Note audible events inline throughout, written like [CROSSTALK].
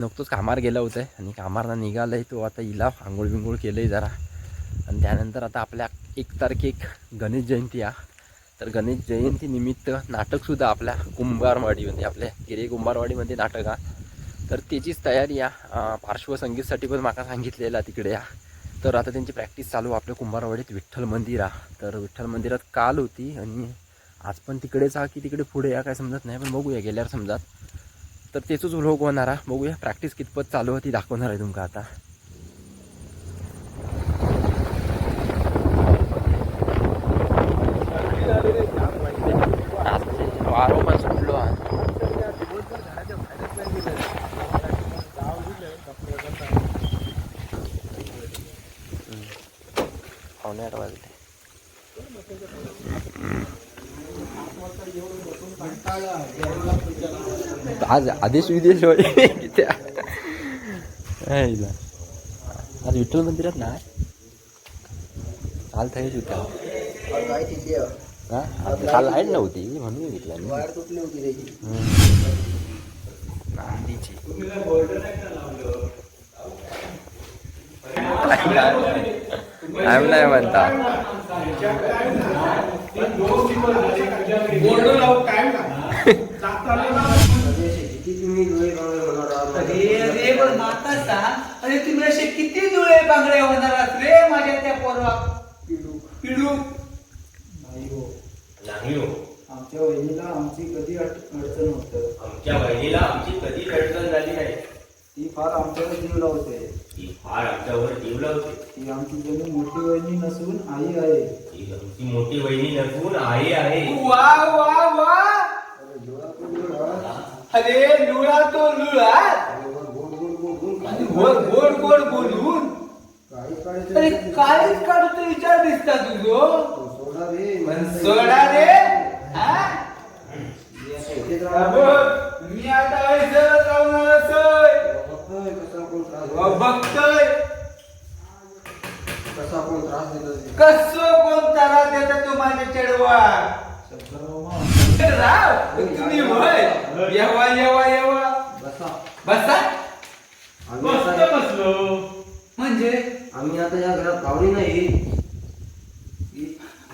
नुकतंच कामार गेलं होतं आणि कामारला निघालं आहे तो. आता इला आंघोळ बिंघोळ केलं आहे जरा. आणि त्यानंतर आता आपल्या एक तारखेक गणेश जयंती आहे तर गणेश जयंतीनिमित्त नाटकसुद्धा आपल्या कुंभारवाडीमध्ये आपल्या गिरे कुंभारवाडीमध्ये नाटक आहे तर त्याचीच तयारी या पार्श्वसंगीतसाठी पण माका सांगितलेलं तिकडे या तर आता त्यांची प्रॅक्टिस चालू आपल्या कुंभारवाडीत विठ्ठल मंदिर आहे तर विठ्ठल मंदिरात काल होती आणि आज पण तिकडेच हा की तिकडे पुढे या काय समजत नाही पण बघूया. गेल्यावर समजात. तर तेचंच व्लॉग होणार आहे. बघूया प्रॅक्टिस कितपत चालू आहे ती दाखवणार आहे तुमका आता. सुटलो पावणे आठ वाजले आज आदेश विदेश होय. आज विठ्ठल मंदिरात नाही काल थंयच होत्या हा? काल लाइट नव्हती म्हणून घेतला मी. हम्म. [LAUGHS] नाही अरे पण माता सांग अरे तुम्ही असे किती डोळे बांगडे होणार रे माझ्या त्या पोरवा पिडू. नाही हो. आमच्या वहिनीला आमची कधी अड- अडचण होत? आमच्या बहिणीला आमची कधी अडचण झाली नाही. ती फार आमच्यावर जीव लावते. ती फार आमच्यावर जीव लावते. ती आमची जणू मोठी वहिनी नसून आई आहे. ती आमची मोठी बहिणी नसून आई आहे. वा वा वा. अरे लुळा तो लुळा. गोड गोड गोड बोलून. अरे. काहीच काढतो विचार दिसता तुझो. सोडा रे. सोडा रे. शंकरराव, तुम्ही होय येवा येवा येवा बसा. बसा आम्ही आता बसलो म्हणजे आम्ही आता या घरात पाहुणे नाही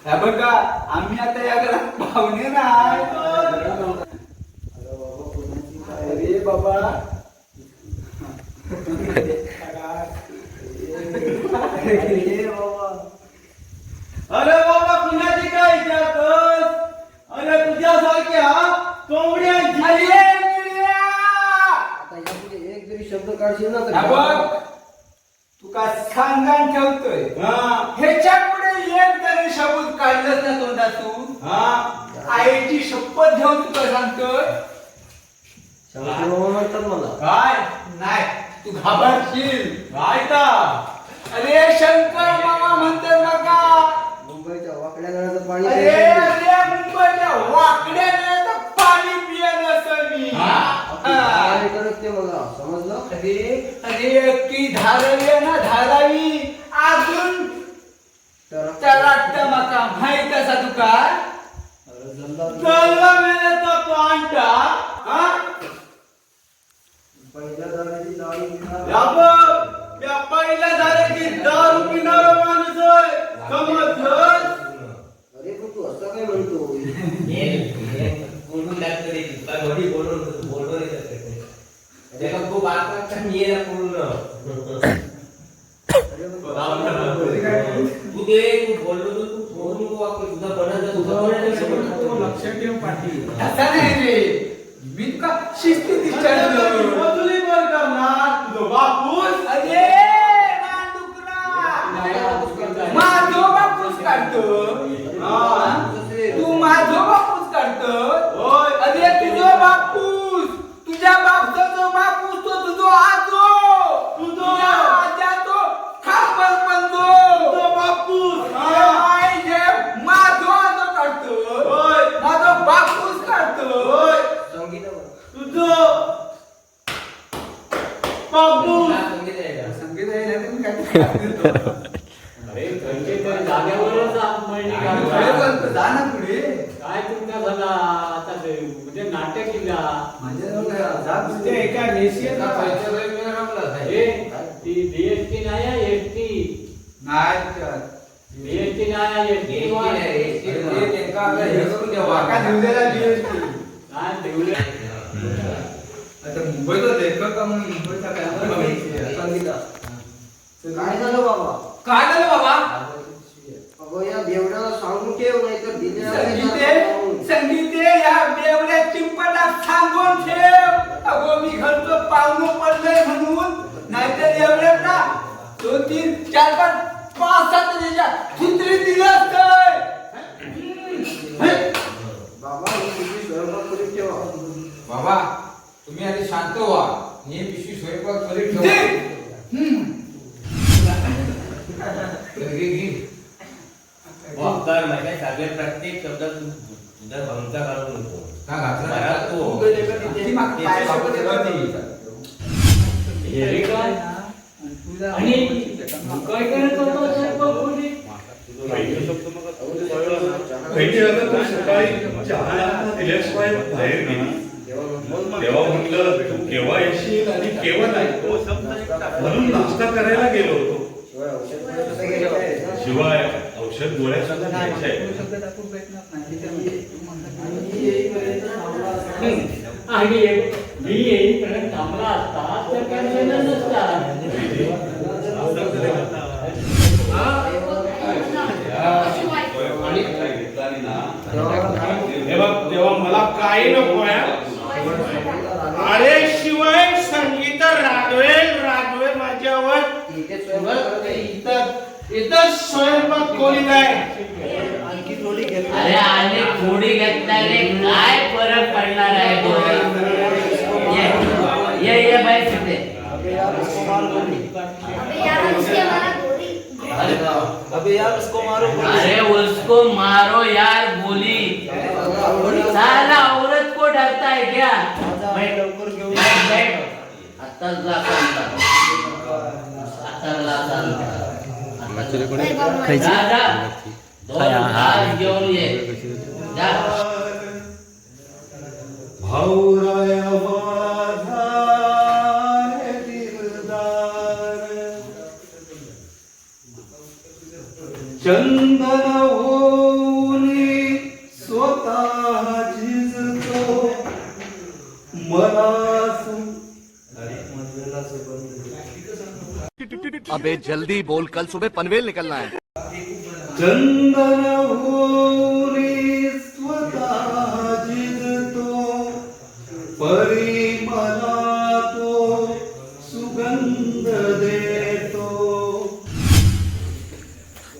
हा बघा आम्ही आता या घरात पाहुणे नाही अरे बाबा, कोणाची काय अरे बाबा अरे बाबा अरे बाबा कुणाची काय विचारतोस अरे तुझ्यासारख्या अरे निळ्या! आता यापुढे एक जरी शब्द काढशील ना हा बघ. तर तू का सांगान ठेवतोय? ह्याच्या पुढे एक जरी शब्द काढलंच ना तोंडातून आईची शपथ घेऊन तुला सांगतोय. म्हणतात मला. काय? नाही. तू घाबरशील. काय अरे शंकर मामा म्हणते नका मुंबईच्या वाकड्या नळाचं पाणी अरे. अरे मुंबईच्या वाकड्या काय हा. करत ते मला समजलं? अरे अरे की धारावी आहे ना धारावी. अजून तर त्याला माका माहीत असा तुका? अरे जल्ला मेले तो तो अंटा हा पहिल्या दाराची दारू पिणार. या बघ, या पहिल्या झाल्याची दारू पिणारा माणूस आहे समजलं अरे पण तू असं काय म्हणतो बोलून लागतं रे तुला घरी बोलून बोलून येतात ते. मी पूर्ण. तू ते तू बोललो तर तू बोलू नको वाक्य तुझा बनत तुझा बनत तसा नाही रे. मी का शिस्तीत विचारलं मजुरी वर करणार तुझं बापूस अरे मांडुकरा माझो बापूस काढतो हा? तू माझो बापूस काढतो अरे तुझो बापूस तुझ्या बापचा जो बापूस तो तुझो आजो तुझो आजा तो खापर पंजो तुझो बापूस आई जे माझो आजो काढतो माझो बापूस काढतो संगीतावर तुझो बापूस संगीत आहे का? संगीत आहे ना तुम्ही काय अरे त्यांचे तर जागेवरच आपण खरं बोलतो, जा ना पुढे काय तुमच्या झाला आता ते म्हणजे नाट्य तिला ते एका रेषेत हे ती बीएसटी नाही आहे एसटी नाही तर. बीएसटी नाही आहे एसटी वाका दिवसाला BST. काय ठेवले आता मुंबईचा लेखक का मग मुंबईचा काय? काय झालं बाबा? काय झालं बाबा? अगो या बेवड्याला सांगून ठेव नाही तर संगीते संगीते या बेवड्या चिंपटात सांगून ठेव. अगो मी घरचं पाहुणं पडलंय म्हणून. नाहीतर एवढ्या ना दोन तीन चार पाच पाच सात त्याच्या चित्री दिलं असतंय. बाबा ही स्वयंपाक करून ठेवा. बाबा तुम्ही आधी शांत व्हा. मी पिशवी स्वयंपाक करीत ठेवा. हम्म. म्हणजे सगळे प्रत्येक शब्दात तुझा भंका नको का घातला. हे तेव्हा म्हटलं तू केव्हा येशील आणि केव्हा नाही म्हणून नाश्ता करायला गेलो होतो. शिवाय औषध गोळ्या सुद्धा घ्यायच्या आहेत. आणि मी येईपर्यंत थांबला असता तर नसतं. तेव्हा तेव्हा मला काही नको अरे शिवाय संगीत रागवेल रागवे माझ्यावर इथं स्वयंपाक आणखी थोडी अरे आणि थोडी घेतल्याने काय फरक पडणार आहे बोल? ये ये ये बाई तिथे. अबे यार उसको मारो अरे उसको मारो यार गोली साला औरत को डरता है क्या? बैठ लवकर घेऊन बैठ आता जा. भाऊराया माझा रे चंदन होऊनी स्वतः झिजतो मला अबे जल्दी बोल कल सुबह पनवेल निकलना है। चंदन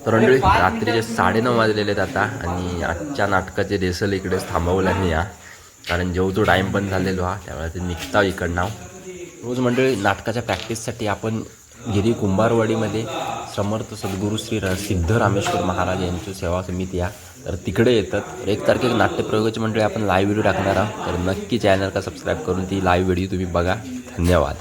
तर मंडळी रात्रीचे साडेनऊ वाजलेले आहेत आता आणि आजच्या नाटकाचे रेसल इकडेच थांबवलं नाही या. कारण जेवतो टाईम पण झालेलो हा त्यामुळे ते निघता इकडनं. रोज मंडळी नाटकाच्या प्रॅक्टिससाठी आपण गिरी कुंभारवाडीमध्ये समर्थ सद्गुरू श्री सिद्ध रामेश्वर महाराज यांची सेवा समिती या. तर तिकडे येतात. तर एक तारखेला नाट्यप्रयोगाची मंडळी आपण लाईव्ह व्हिडिओ टाकणार आहोत. तर नक्की चॅनल का सबस्क्राईब करून ती लाईव्ह व्हिडिओ तुम्ही बघा. धन्यवाद.